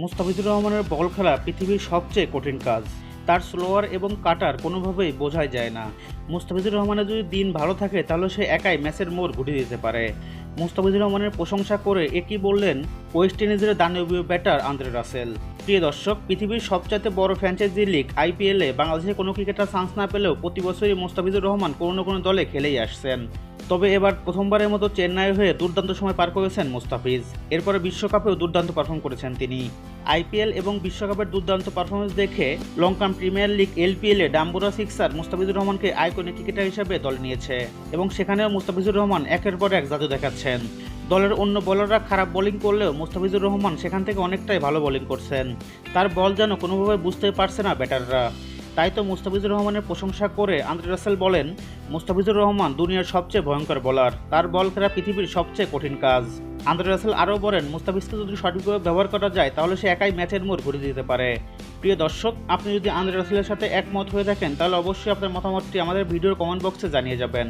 মুস্তাফিজুর রহমানের বল খেলা পৃথিবীর সবচেয়ে কঠিন কাজ। তার স্লোয়ার এবং কাটার কোনোভাবেই বোঝাই যায় না। মুস্তাফিজুর রহমানের যদি দিন ভালো থাকে, তাহলে সে একাই ম্যাচের মোড় ঘুরিয়ে দিতে পারে। মুস্তাফিজুর রহমানের প্রশংসা করে একই বললেন ওয়েস্ট ইন্ডিজের দানবীয় ব্যাটার আন্দ্রে রাসেল। প্রিয় দর্শক, পৃথিবীর সবচাইতে বড় ফ্র্যাঞ্চাইজি লিগ আইপিএলে বাংলাদেশের কোনো ক্রিকেটার চান্স না পেলেও প্রতি বছরই মুস্তাফিজুর রহমান কোনো না কোনো দলে খেলেই আসছেন। তবে এবার প্রথমবারের মতো চেন্নাই হয়ে দুর্দান্ত সময় পার করেছেন মুস্তাফিজ। এরপরে বিশ্বকাপেও দুর্দান্ত পারফর্ম করেছেন তিনি। আইপিএল এবং বিশ্বকাপের দুর্দান্ত পারফরমেন্স দেখে লঙ্কান প্রিমিয়ার লিগ এলপিএলে ডাম্বুরা সিক্সার মুস্তাফিজুর রহমানকে আইকনিক ক্রিকেটার হিসেবে দল নিয়েছে এবং সেখানেও মুস্তাফিজুর রহমান একের পর এক জাদু দেখাচ্ছেন। দলের অন্য বোলাররা খারাপ বোলিং করলেও মুস্তাফিজুর রহমান সেখান থেকে অনেকটাই ভালো বোলিং করছেন। তার বল যেন কোনোভাবে বুঝতেই পারছে না ব্যাটাররা তাই তো মুস্তাফিজুর রহমানের প্রশংসা করে আন্দ্রে রাসেল বলেন, মুস্তাফিজুর রহমান দুনিয়ার সবচেয়ে ভয়ঙ্কর বলার তার বল খেলা পৃথিবীর সবচেয়ে কঠিন কাজ। আন্দ্রে রাসেল আরও বলেন, মুস্তাফিজকে যদি সঠিকভাবে ব্যবহার করা যায়, তাহলে সে একাই ম্যাচের মোড় ঘুরে দিতে পারে। প্রিয় দর্শক, আপনি যদি আন্দ্রে রাসেলের সাথে একমত হয়ে থাকেন, তাহলে অবশ্যই আপনার মতামতটি আমাদের ভিডিওর কমেন্ট বক্সে জানিয়ে যাবেন।